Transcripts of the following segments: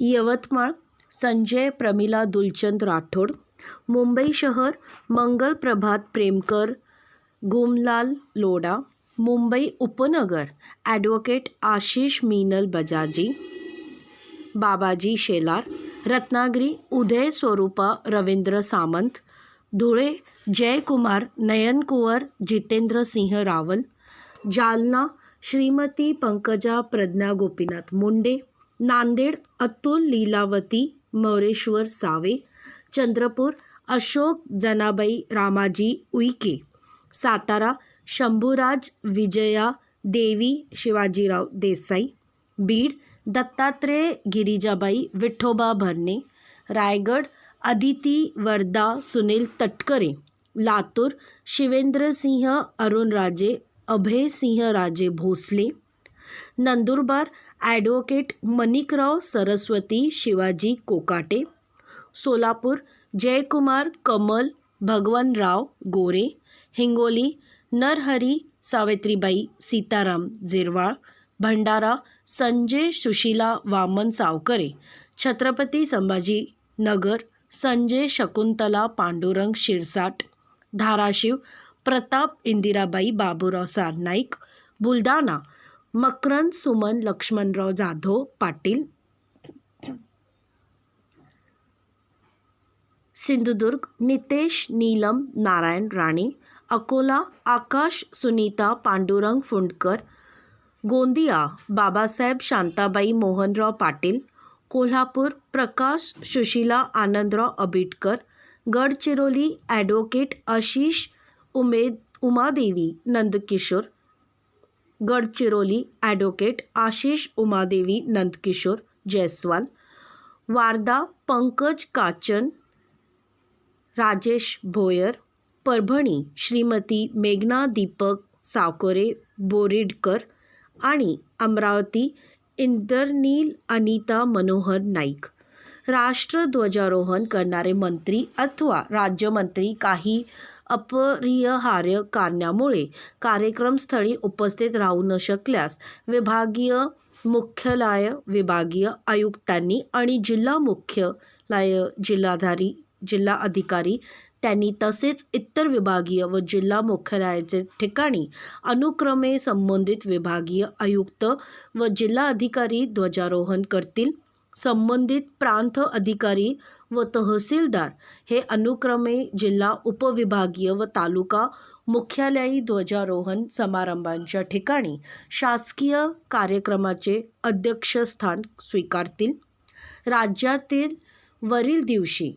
यवतमाळ संजय प्रमिला दुलचंद राठोड मुंबई शहर मंगल प्रभात प्रेमकर गुमलाल लोढा मुंबई उपनगर ॲडव्होकेट आशिष मीनल बजाजी बाबाजी शेलार रत्नागिरी उदय स्वरूपा रवींद्र सामंत धुळे जयकुमार नयनकुवर जितेंद्र सिंह रावल जालना श्रीमती पंकजा प्रज्ञा गोपीनाथ मुंडे नांदेड अतुल लीलावती मोरेश्वर सावे चंद्रपूर अशोक जनाबाई रामाजी उईके सातारा शंभूराज विजया देवी शिवाजीराव देसाई बीड दत्तात्रेय गिरिजाबाई विठोबा भरणे Raigad Aditi Wardha Sunil Tatkare Latur Shivendrasinh Arunraje Abhaysinh Raje Bhosale Nandurbar advocate Manikrao Saraswati Shivaji Kokate Solapur Jaykumar Kamal Bhagwanrao Gore Hingoli Narhari Savitribai Sitaram Zirwal Bhandara Sanjay Sushila Waman Savkare Chhatrapati Sambhaji Nagar Sanjay Shakuntala Pandurang Shirsat Dharashiv Pratap Indirabai Baburao Sarnaik Buldhana Makarand Suman Laxmanrao Jadhav Patil Sindhudurg Nitesh Neelam Narayan Rane Akola Akash Sunita Pandurang Fundkar Gondia Babasaheb Shantabai Mohanrao Patil Kolhapur Prakash Sushila Anandrao Abitkar Gadchiroli advocate Ashish Umed Umadevi Nandkishor Gadchiroli advocate Ashish Umadevi Nandkishor Jaiswal Wardha Pankaj Kachan Rajesh Bhoyar Parbhani Shrimati मेघना दीपक सावकोरे बोरिडकर आणि अमरावती इंद्रनील अनिता मनोहर नाईक. राष्ट्रध्वजारोहण करणारे मंत्री अथवा राज्यमंत्री काही अपरिहार्य कारणामुळे कार्यक्रमस्थळी उपस्थित राहू न शकल्यास विभागीय मुख्यालय विभागीय आयुक्तांनी आणि जिल्हा मुख्यालय जिल्हाधारी जिल्हा अधिकारी त्यांनी तसेच इतर विभागीय व जिल्हा मुख्यालयाचे ठिकाणी अनुक्रमे संबंधित विभागीय आयुक्त व जिल्हा अधिकारी ध्वजारोहण करतील. संबंधित प्रांत अधिकारी व तहसीलदार हे अनुक्रमे जिल्हा उपविभागीय व तालुका मुख्यालयी ध्वजारोहण समारंभांच्या ठिकाणी शासकीय कार्यक्रमाचे अध्यक्षस्थान स्वीकारतील. राज्यातील वरील दिवशी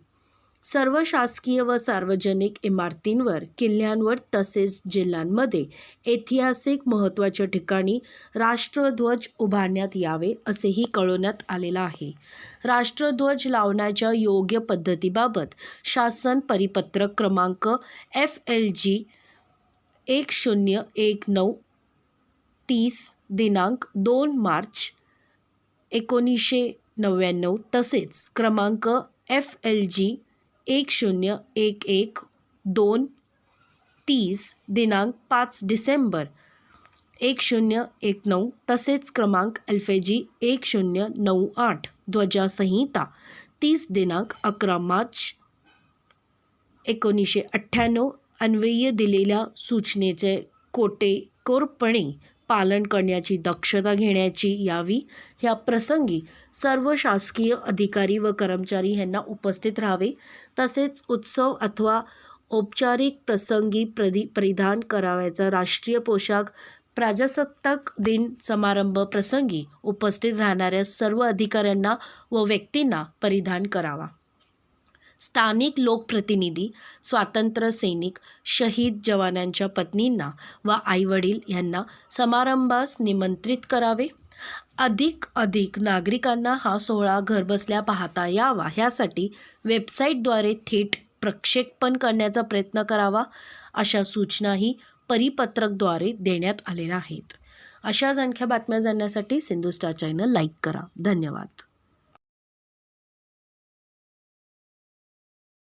सर्व शासकीय व सार्वजनिक इमारतींवर किल्ल्यांवर तसेच जिल्ह्यांमध्ये ऐतिहासिक महत्त्वाच्या ठिकाणी राष्ट्रध्वज उभारण्यात यावे असेही कळवण्यात आलेलं आहे. राष्ट्रध्वज लावण्याच्या योग्य पद्धतीबाबत शासन परिपत्रक क्रमांक एफ एल जी एक शून्य एक नऊ तीस दिनांक दोन मार्च एकोणीसशे नव्याण्णव तसेच क्रमांक एफ एल जी एक शून्य एक एक दोन तीस दिनांक पाच डिसेंबर. एक शून्य एक नऊ तसेच क्रमांक एल्फेजी एक शून्य नऊ आठ ध्वजासंहिता. तीस दिनांक अकरा मार्च एकोणीसशे अठ्ठ्याण्णव अन्वय्य दिलेल्या सूचनेचे कोटेकोरपणे पालन करण्याची दक्षता घेण्याची यावी. ह्या प्रसंगी सर्व शासकीय अधिकारी व कर्मचारी यांना उपस्थित राहावे. तसेच उत्सव अथवा औपचारिक प्रसंगी प्रदि परिधान करावयाचा राष्ट्रीय पोशाख प्रजासत्ताक दिन समारंभ प्रसंगी उपस्थित राहणाऱ्या सर्व अधिकाऱ्यांना व व्यक्तींना परिधान करावा. स्थानिक लोकप्रतिनिधी स्वातंत्र्य सैनिक शहीद जवानांच्या पत्नींना व आईवडील यांना समारंभास निमंत्रित करावे. अधिक अधिक नागरिकांना हा सोहळा घरबसल्या पाहता यावा ह्यासाठी वेबसाईटद्वारे थेट प्रक्षेपण करण्याचा प्रयत्न करावा अशा सूचनाही परिपत्रकद्वारे देण्यात आलेल्या आहेत. अशाच आणख्या बातम्या जाणण्यासाठी सिंधुस्टार चॅनल लाईक करा. धन्यवाद.